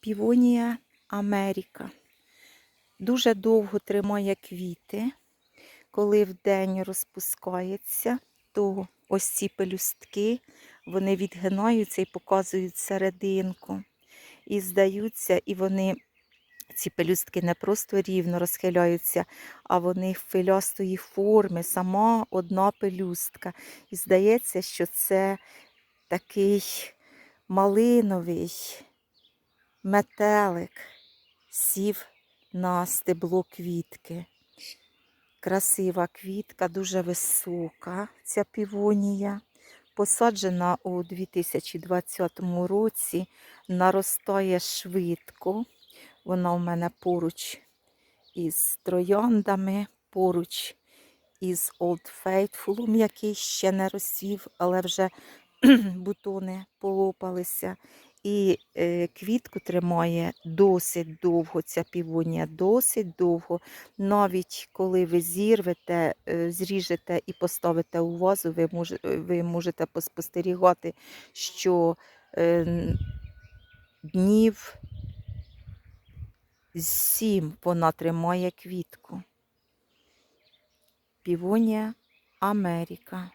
Півонія Америка. Дуже довго тримає квіти. Коли вдень розпускається, то ось ці пелюстки, вони відгинаються і показують серединку. І здаються, і вони, ці пелюстки не просто рівно розхиляються, а вони хвилястої форми, сама одна пелюстка. І здається, що це такий малиновий метелик сів на стебло квітки. Красива квітка, дуже висока ця півонія. Посаджена у 2020 році, наростає швидко. Вона у мене поруч із трояндами, поруч із Old Faithful, який ще не розцвів, але вже бутони полопалися. І е, квітку тримає досить довго, ця півонія, досить довго. Навіть коли ви зірвете, е, зріжете і поставите у вазу, ви, мож, ви можете поспостерігати, що е, днів сім вона тримає квітку. Півонія Америка.